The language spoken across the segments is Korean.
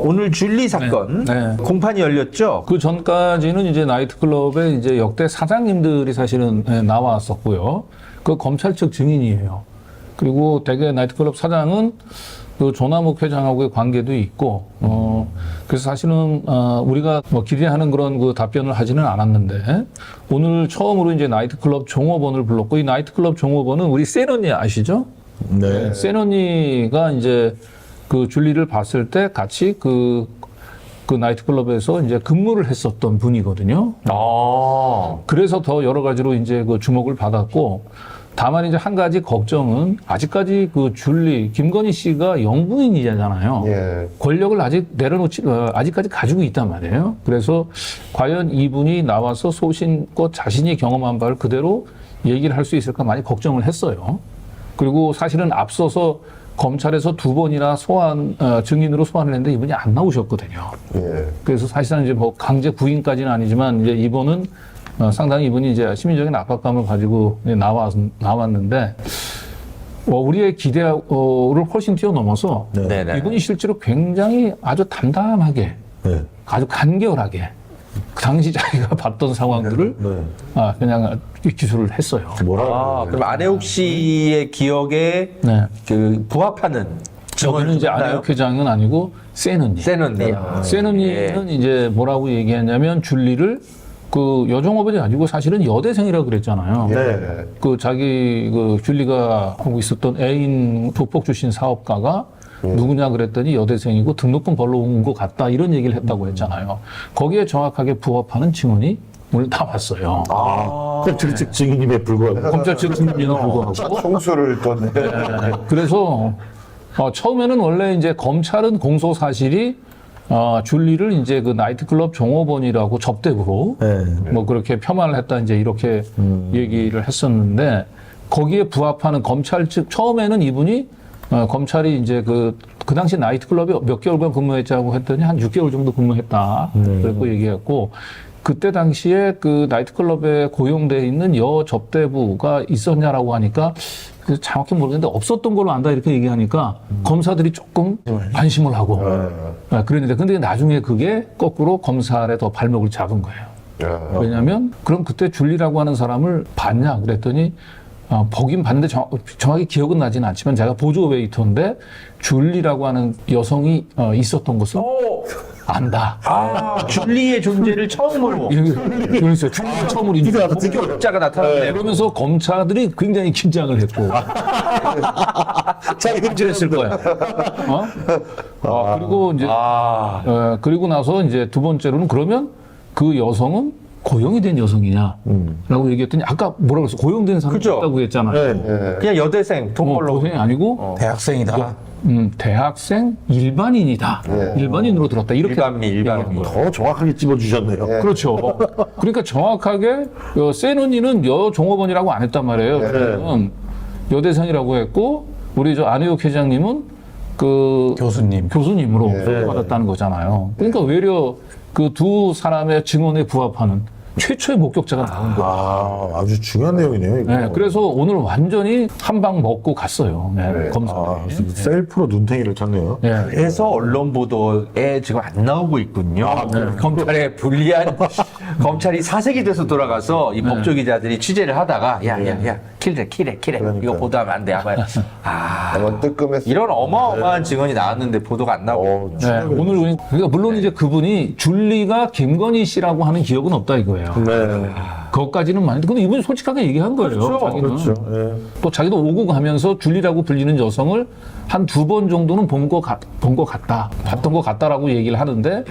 오늘 줄리 사건 네. 공판이 열렸죠. 그 전까지는 이제 나이트클럽의 이제 역대 사장님들이 사실은 예, 나왔었고요. 그 검찰 측 증인이에요. 그리고 대개 나이트클럽 사장은 그 조남욱 회장하고의 관계도 있고, 어, 그래서 사실은, 어, 우리가 뭐 기대하는 그런 그 답변을 하지는 않았는데, 오늘 처음으로 이제 나이트클럽 종업원을 불렀고, 이 나이트클럽 종업원은 우리 세런니 아시죠? 네. 세너니가 이제 그 줄리를 봤을 때 같이 그, 그 나이트클럽에서 이제 근무를 했었던 분이거든요. 아. 그래서 더 여러 가지로 이제 그 주목을 받았고, 다만 이제 한 가지 걱정은 아직까지 그 줄리, 김건희 씨가 영부인이잖아요. 예. 권력을 아직 내려놓지, 어, 아직까지 가지고 있단 말이에요. 그래서 과연 이분이 나와서 소신껏 자신이 경험한 바를 그대로 얘기를 할 수 있을까 많이 걱정을 했어요. 그리고 사실은 앞서서 검찰에서 두 번이나 소환, 어, 증인으로 소환을 했는데 이분이 안 나오셨거든요. 예. 그래서 사실상 이제 뭐 강제 구인까지는 아니지만 이제 이번은 어, 상당히 이분이 이제 심리적인 압박감을 가지고 나왔, 나왔는데 어, 우리의 기대를 훨씬 뛰어넘어서 네네. 이분이 실제로 굉장히 아주 담담하게 네. 아주 간결하게 그 당시 자기가 봤던 상황들을 네. 아, 그냥 기술을 했어요. 뭐라고? 아, 그럼 안혜욱 씨의 기억에 네. 그 부합하는 저거는 이제? 안혜욱 회장은 아니고 세는니. 세넌니. 세는니는 이제 뭐라고 얘기했냐면 줄리를 그 여종업원이 아니고 사실은 여대생이라고 그랬잖아요. 네. 그 자기 그 줄리가 하고 있었던 애인 조폭 출신 사업가가 누구냐 그랬더니 여대생이고 등록금 벌러 온 것 같다 이런 얘기를 했다고 했잖아요. 거기에 정확하게 부합하는 증언이 오늘 나왔어요. 아, 그 증- 증인임에 불구하고. 검찰 측 증인에도 불구하고. 총수를 떴네. 그래서 어, 처음에는 원래 이제 검찰은 공소 사실이 어, 줄리를 이제 그 나이트클럽 종업원이라고 접대부로 네. 뭐 그렇게 폄하를 했다 이제 이렇게 얘기를 했었는데 거기에 부합하는 검찰 측 처음에는 이분이 어, 검찰이 이제 그, 그 당시 나이트클럽에 몇 개월간 근무했자고 했더니 한 6개월 정도 근무했다. 그랬고 얘기했고 그때 당시에 그 나이트클럽에 고용돼 있는 여 접대부가 있었냐라고 하니까 그 정확히 모르겠는데 없었던 걸로 안다 이렇게 얘기하니까 검사들이 조금 안심을 하고 아, 그랬는데 근데 나중에 그게 거꾸로 검찰에 더 발목을 잡은 거예요. 야. 왜냐하면 그럼 그때 줄리라고 하는 사람을 봤냐 그랬더니 어, 보긴 봤는데 정, 확히 기억은 나지는 않지만 제가 보조 웨이터인데 줄리라고 하는 여성이 어, 있었던 것을 오, 안다. 아, 줄리의 존재를 처음으로 이렇게 그랬어요. 줄리가 처음으로 인정. 목격자가 나타났네요. 그러면서 검사들이 굉장히 긴장을 했고 자기 흠질했을 거야. 어? 아, 그리고 이제 아, 어, 그리고 나서 이제 두 번째로는 그러면 그 여성은 고용이 된 여성이냐라고 얘기했더니 아까 뭐라고 했어 고용된 사람이 그죠. 있다고 했잖아요. 네. 네. 그냥 여대생 돈 어, 벌러 고생이 아니고 대학생이다. 음, 대학생 일반인이다. 일반인으로 들었다. 이렇게 일반미, 거예요. 더 정확하게 찝어주셨네요. 그렇죠. 그러니까 정확하게 어, 세노니는 여 종업원이라고 안 했단 말이에요. 그는 여대생이라고 했고 우리 저 안혜욱 회장님은 그 교수님. 교수님으로 소개받았다는 거잖아요. 그러니까 외려 그 두 사람의 증언에 부합하는 최초의 목격자가 나온 거예요. 아, 아주 중요한 내용이네요. 이거. 네, 그래서 오늘 완전히 한 방 먹고 갔어요. 네, 검사. 아, 셀프로 눈탱이를 쳤네요. 네. 그래서 언론 보도에 지금 안 나오고 있군요. 검찰의 불리한 검찰이 사색이 돼서 돌아가서 이 법조 기자들이 취재를 하다가 야야야 킬래 킬래 킬래 이거 보도하면 안 돼. 아마 아 한번 뜨끔했어. 이런 어마어마한 증언이 나왔는데 보도가 안 나오고 어, 네, 오늘 우리 그러니까 물론 이제 그분이 줄리가 김건희 씨라고 하는 기억은 없다 이거예요. 네. 그것까지는 많은데 근데 이분이 솔직하게 얘기한 거예요. 그렇죠, 자기는. 그렇죠. 예. 또 자기도 오고 가면서 줄리라고 불리는 여성을 한 두 번 정도는 본것 본것 같다, 봤던 것 같다라고 얘기를 하는데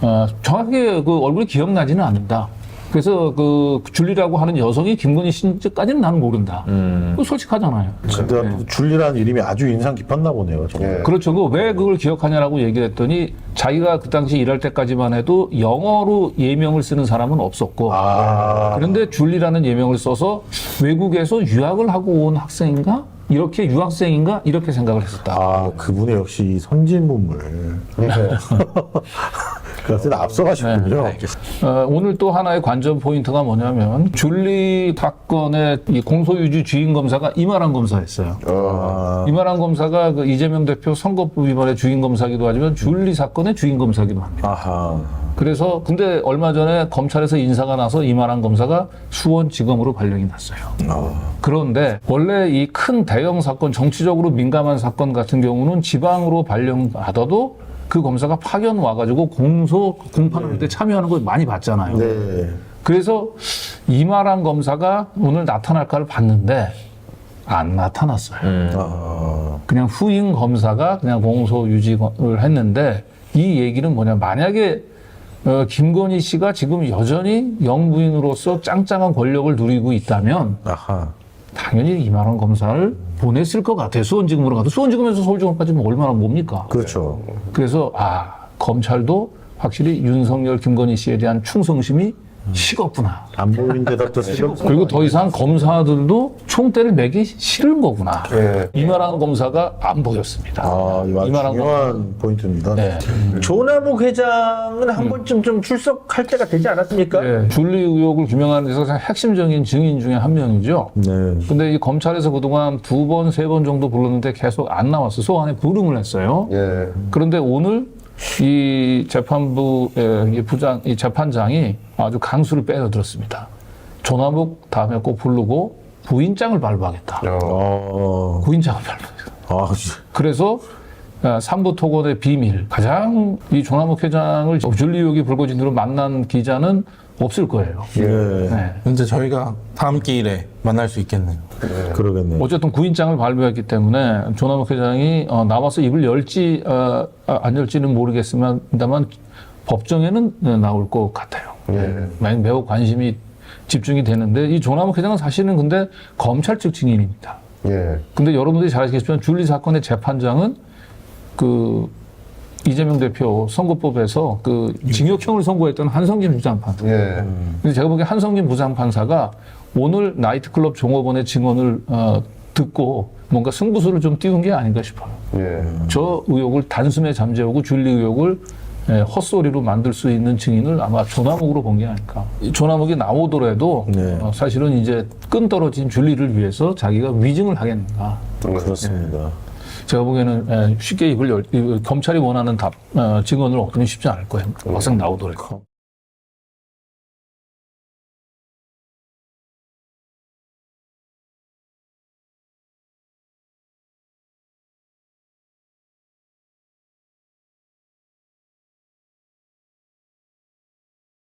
어, 정확하게 그 얼굴이 기억나지는 않는다. 그래서 그 줄리라고 하는 여성이 김건희 씨인지까지는 나는 모른다. 그거 솔직하잖아요. 근데 줄리라는 이름이 아주 인상 깊었나 보네요. 정말. 예. 그렇죠. 그왜 그걸 기억하냐라고 얘기를 했더니 자기가 그 당시 일할 때까지만 해도 영어로 예명을 쓰는 사람은 없었고 아, 그런데 줄리라는 예명을 써서 외국에서 유학을 하고 온 학생인가? 이렇게 유학생인가? 이렇게 생각을 했었다. 아, 그분의 역시 이 선진 문물. 그래서 앞서가시군요. 네, 어, 오늘 또 하나의 관전 포인트가 뭐냐면 줄리 사건의 이 공소유지 주인 검사가 이마란 검사였어요. 아, 이마란 검사가 그 이재명 대표 선거법 위반의 주인 검사기도 하지만 줄리 사건의 주인 검사기도 합니다. 아하. 그래서 근데 얼마 전에 검찰에서 인사가 나서 이마란 검사가 수원지검으로 발령이 났어요. 그런데 원래 이 큰 대형 사건, 정치적으로 민감한 사건 같은 경우는 지방으로 발령받아도 그 검사가 파견 와가지고 공소 공판할 때 참여하는 걸 많이 봤잖아요. 네. 그래서 이마란 검사가 오늘 나타날까를 봤는데 안 나타났어요. 아, 그냥 후임 검사가 그냥 공소 유지를 했는데 이 얘기는 뭐냐 만약에 어, 김건희 씨가 지금 여전히 영부인으로서 짱짱한 권력을 누리고 있다면 아하. 당연히 이만한 검사를 보냈을 것 같아요. 수원지검으로 가도 수원지검에서 서울지검까지 뭐 얼마나 뭡니까? 그렇죠. 그래서 아 검찰도 확실히 윤석열, 김건희 씨에 대한 충성심이 식었구나. 안 보이는 데다 또 쓰고. 그리고 더 이상 검사들도 총대를 매기 싫은 거구나. 이만한 검사가 안 보였습니다. 아, 이거 아주 이만한 중요한 포인트입니다. 네. 조남욱 회장은 한 번쯤 좀 출석할 때가 되지 않았습니까? 네, 줄리 의혹을 규명하는 데서 가장 핵심적인 증인 중에 한 명이죠. 네. 근데 이 검찰에서 그동안 두 번, 세 번 정도 불렀는데 계속 안 나왔어요. 소환에 불응을 했어요. 예. 그런데 오늘 이 재판부의 이 부장, 이 재판장이 아주 강수를 빼서 들었습니다. 조남욱 다음에 꼭 부르고 부인장을 발부하겠다. 어, 부인장을 발부하겠다. 아, 씨. 그래서 아, 삼부 토건의 비밀 가장 이 조남욱 회장을 줄리 의혹이 불거진으로 만난 기자는 없을 거예요. 예. 네. 이제 저희가 다음 기일에 만날 수 있겠네요. 그러겠네요. 어쨌든 구인장을 발부했기 때문에 조남욱 회장이 어, 나와서 입을 열지 어, 아, 안 열지는 모르겠습니다만 법정에는 네, 나올 것 같아요. 매- 매우 관심이 집중이 되는데 이 조남욱 회장은 사실은 근데 검찰 측 증인입니다. 예. 근데 여러분들이 잘 아시겠지만 줄리 사건의 재판장은 그 이재명 대표 선거법에서 그 징역형을 선고했던 한성진 부장판사. 예. 근데 제가 보기에 한성진 부장판사가 오늘 나이트클럽 종업원의 증언을 어, 듣고 뭔가 승부수를 좀 띄운 게 아닌가 싶어요. 예. 저 의혹을 단숨에 잠재우고 줄리 의혹을 예, 헛소리로 만들 수 있는 증인을 아마 조남욱으로 본 게 아닐까. 이 조남욱이 나오더라도 네. 어, 사실은 이제 끈 떨어진 줄리를 위해서 자기가 위증을 하겠는가. 그렇습니다. 제가 보기에는 예, 쉽게 입을 열, 이- 검찰이 원하는 답, 어, 증언을 얻기는 쉽지 않을 거예요. 막상 나오더라도.